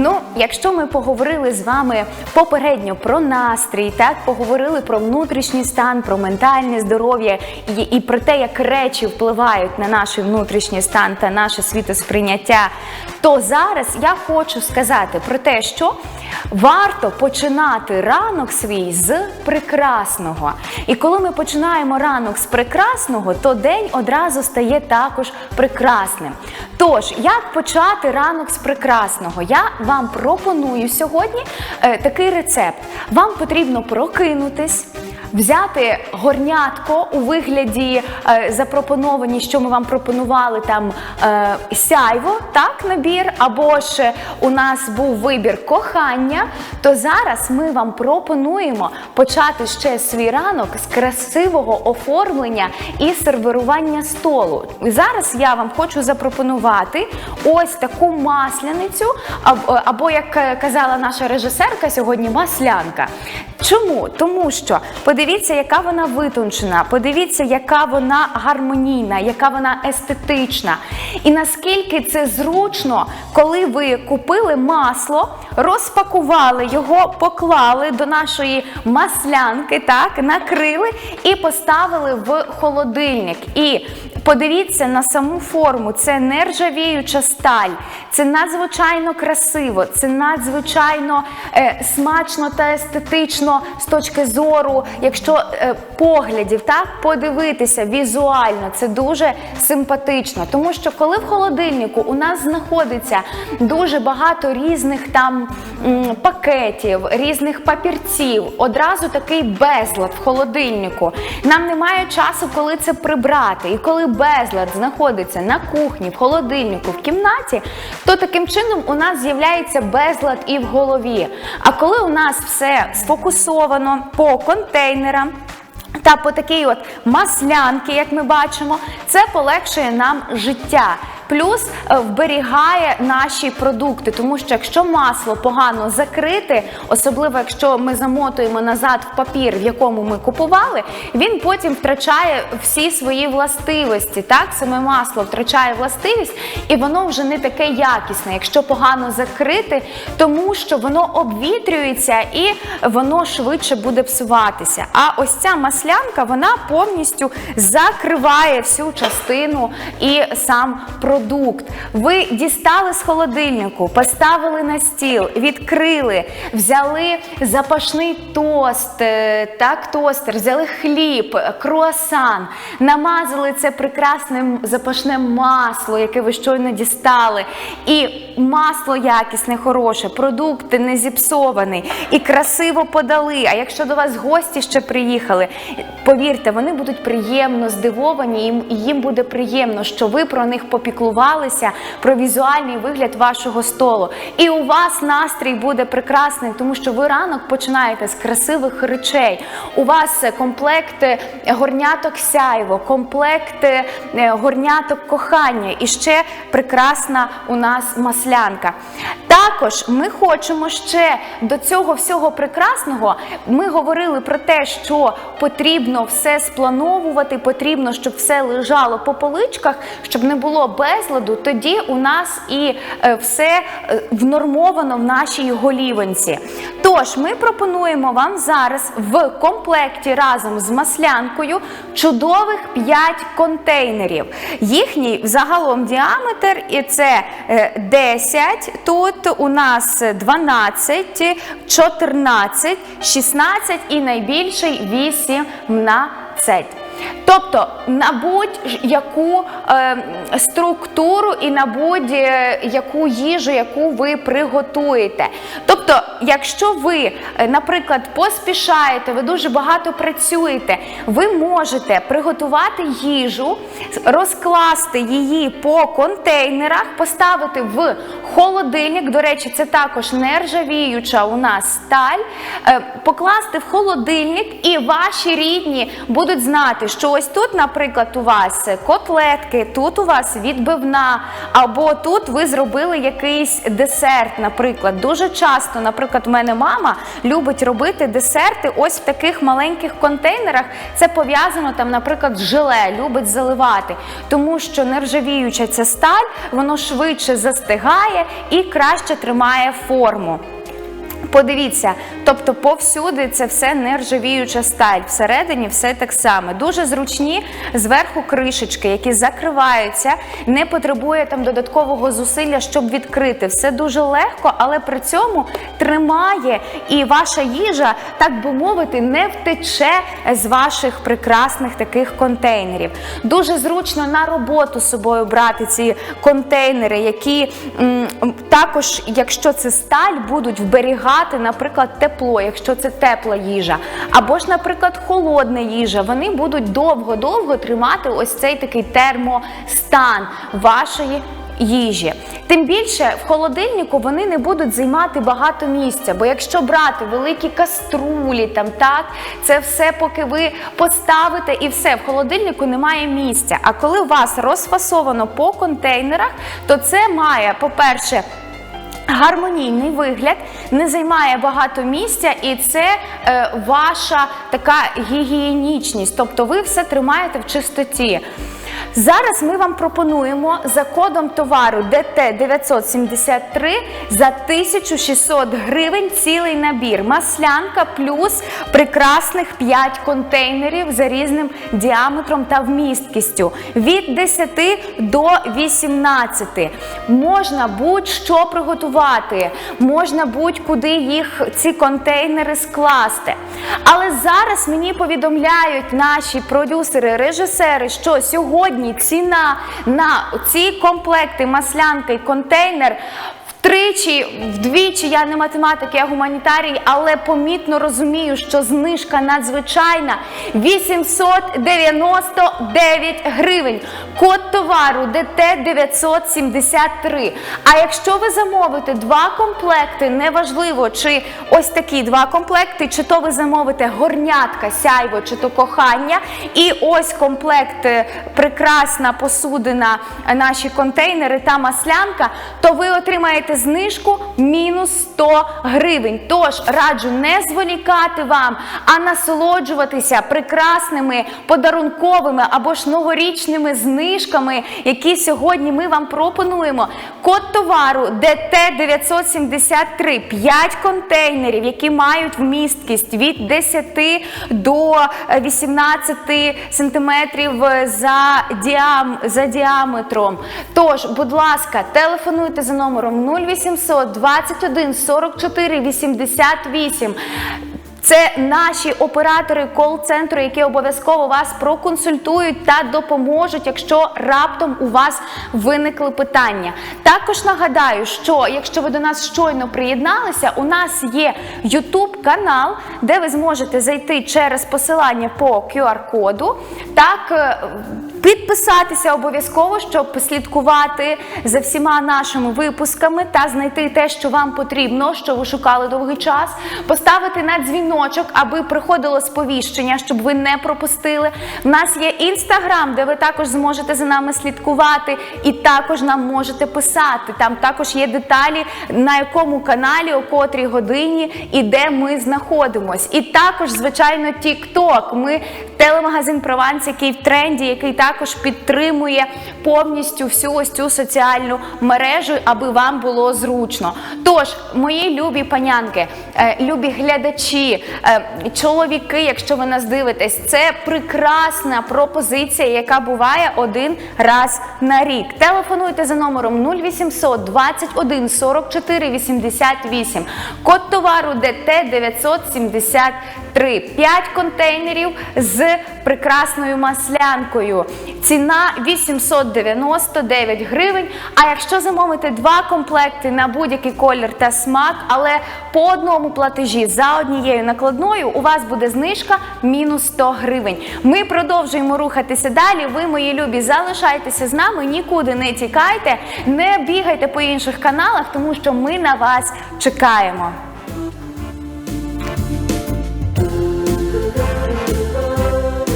Ну, якщо ми поговорили з вами попередньо про настрій, так поговорили про внутрішній стан, про ментальне здоров'я і, і про те, як речі впливають на наш внутрішній стан та наше світосприйняття, то зараз я хочу сказати про те, що варто починати ранок свій з прекрасного. І коли ми починаємо ранок з прекрасного, то день одразу стає також прекрасним. Тож, як почати ранок з прекрасного? Я вам пропоную сьогодні е, такий рецепт. Вам потрібно прокинутись. Взяти горнятко у вигляді е, запропоновані, що ми вам пропонували там е, сяйво, так, набір, або ж у нас був вибір кохання, то зараз ми вам пропонуємо почати ще свій ранок з красивого оформлення і сервірування столу. Зараз я вам хочу запропонувати ось таку масляницю, або, або як е, казала наша режисерка сьогодні, маслянка. Чому? Тому що подивіться, яка вона витончена, подивіться, яка вона гармонійна, яка вона естетична. І наскільки це зручно, коли ви купили масло, розпакували його, поклали до нашої маслянки, так, накрили і поставили в холодильник. І подивіться на саму форму. Це нержавіюча сталь, це надзвичайно красиво, це надзвичайно е, смачно та естетично з точки зору, якщо е, поглядів, так подивитися візуально, це дуже симпатично. Тому що коли в холодильнику у нас знаходиться дуже багато різних там м, пакетів, різних папірців, одразу такий безлад в холодильнику. Нам немає часу, коли це прибрати. І коли безлад знаходиться на кухні, в холодильнику, в кімнаті, то таким чином у нас з'являється безлад і в голові. А коли у нас все сфокусовано по контейнерам. Та по такій от маслянки, як ми бачимо, це полегшує нам життя. Плюс е, вберігає наші продукти, тому що якщо масло погано закрите, особливо якщо ми замотуємо назад в папір, в якому ми купували, він потім втрачає всі свої властивості. Так, саме масло втрачає властивість, і воно вже не таке якісне, якщо погано закрите, тому що воно обвітрюється і воно швидше буде псуватися. А ось ця маслянка вона повністю закриває всю частину і сам продукт. Ви дістали з холодильнику, поставили на стіл, відкрили, взяли запашний тост, е, так, тостер, взяли хліб, круасан, намазали це прекрасним запашним масло, яке ви щойно дістали. І масло якісне, хороше, продукти не зіпсовані, і красиво подали. А якщо до вас гості ще приїхали, повірте, вони будуть приємно здивовані, і їм буде приємно, що ви про них попіклувалися, про візуальний вигляд вашого столу. І у вас настрій буде прекрасний, тому що ви ранок починаєте з красивих речей. У вас комплект е, горняток сяйво, комплект е, горняток кохання і ще прекрасна у нас маслянка. Також ми хочемо ще до цього всього прекрасного. Ми говорили про те, що потрібно все сплановувати, потрібно, щоб все лежало по поличках, щоб не було безладу. Тоді у нас і е, все е, внормовано в нашій голівонці. Тож ми пропонуємо вам зараз в комплекті разом з маслянкою чудових 5 контейнерів. Їхній загалом діаметр і це е, 10, тут у нас 12, 14, 16 і найбільший 18. Тобто на будь-яку е, структуру і на будь-яку їжу, яку ви приготуєте. Тобто, якщо ви, е, наприклад, поспішаєте, ви дуже багато працюєте, ви можете приготувати їжу, розкласти її по контейнерах, поставити в холодильник. До речі, це також нержавіюча у нас сталь, е, покласти в холодильник, і ваші рідні будуть знати, що ось тут, наприклад, у вас котлетки, тут у вас відбивна, або тут ви зробили якийсь десерт, наприклад. Дуже часто, наприклад, в мене мама любить робити десерти ось в таких маленьких контейнерах. Це пов'язано там, наприклад, з желе, любить заливати, тому що нержавіюча ця сталь, воно швидше застигає і краще тримає форму. Подивіться, тобто повсюди це все нержавіюча сталь. Всередині все так само. Дуже зручні зверху кришечки, які закриваються, не потребує там додаткового зусилля, щоб відкрити. Все дуже легко, але при цьому тримає і ваша їжа, так би мовити, не втече з ваших прекрасних таких контейнерів. Дуже зручно на роботу з собою брати ці контейнери, які м, також, якщо це сталь, будуть вберігати, наприклад, тепло, якщо це тепла їжа, або ж, наприклад, холодна їжа. Вони будуть довго-довго тримати ось цей такий термостан вашої. Їжі, тим більше в холодильнику вони не будуть займати багато місця. Бо якщо брати великі каструлі, там так це все, поки ви поставите, і все в холодильнику немає місця. А коли у вас розфасовано по контейнерах, то це має, по-перше, Гармонійний вигляд не займає багато місця, і це е, ваша така гігієнічність, тобто ви все тримаєте в чистоті. Зараз ми вам пропонуємо за кодом товару ДТ 973 за 1600 гривень цілий набір. Маслянка плюс прекрасних 5 контейнерів за різним діаметром та вмісткістю. Від 10 до 18. Можна будь-що приготувати, можна будь-куди їх ці контейнери скласти. Але зараз мені повідомляють наші продюсери, режисери, що сьогодні ціна на ці комплекти маслянки, контейнер. Втричі, вдвічі, я не математик, я гуманітарій, але помітно розумію, що знижка надзвичайна 899 гривень. Код товару ДТ 973. А якщо ви замовите два комплекти, неважливо, чи ось такі два комплекти, чи то ви замовите горнятка, сяйво, чи то кохання, і ось комплект е, прекрасна посудина, е, наші контейнери та маслянка, то ви отримаєте знижку мінус 100 гривень. Тож раджу не зволікати вам, а насолоджуватися прекрасними подарунковими або ж новорічними знижками, які сьогодні ми вам пропонуємо. Код товару ДТ 973, 5 контейнерів, які мають вмісткість від 10 до 18 сантиметрів за, діам, за діаметром. Тож, будь ласка, телефонуйте за номером 0800 21 44 88. Це наші оператори кол-центру, які обов'язково вас проконсультують та допоможуть, якщо раптом у вас виникли питання. Також нагадаю, що якщо ви до нас щойно приєдналися, у нас є YouTube канал, де ви зможете зайти через посилання по QR-коду. Так, е, підписатися обов'язково, щоб слідкувати за всіма нашими випусками та знайти те, що вам потрібно, що ви шукали довгий час, поставити на дзвіночок, аби приходило сповіщення, щоб ви не пропустили. У нас є інстаграм, де ви також зможете за нами слідкувати, і також нам можете писати. Там також є деталі, на якому каналі, о котрій годині і де ми знаходимось. І також, звичайно, TikTok. Ми телемагазин Прованс, який в тренді, який також підтримує повністю всю ось цю соціальну мережу, аби вам було зручно. Тож, мої любі панянки, е, любі глядачі, е, чоловіки, якщо ви нас дивитесь, це прекрасна пропозиція, яка буває один раз на рік. Телефонуйте за номером 0800 21 44 88. Код товару ДТ 973. 5 контейнерів з прекрасною маслянкою. Ціна 899 гривень. А якщо замовити два комплекти на будь-який колір та смак, але по одному платежі за однією накладною, у вас буде знижка мінус 100 гривень. Ми продовжуємо рухатися далі. Ви, мої любі, залишайтеся з нами, нікуди не тікайте, не бігайте по інших каналах, тому що ми на вас чекаємо.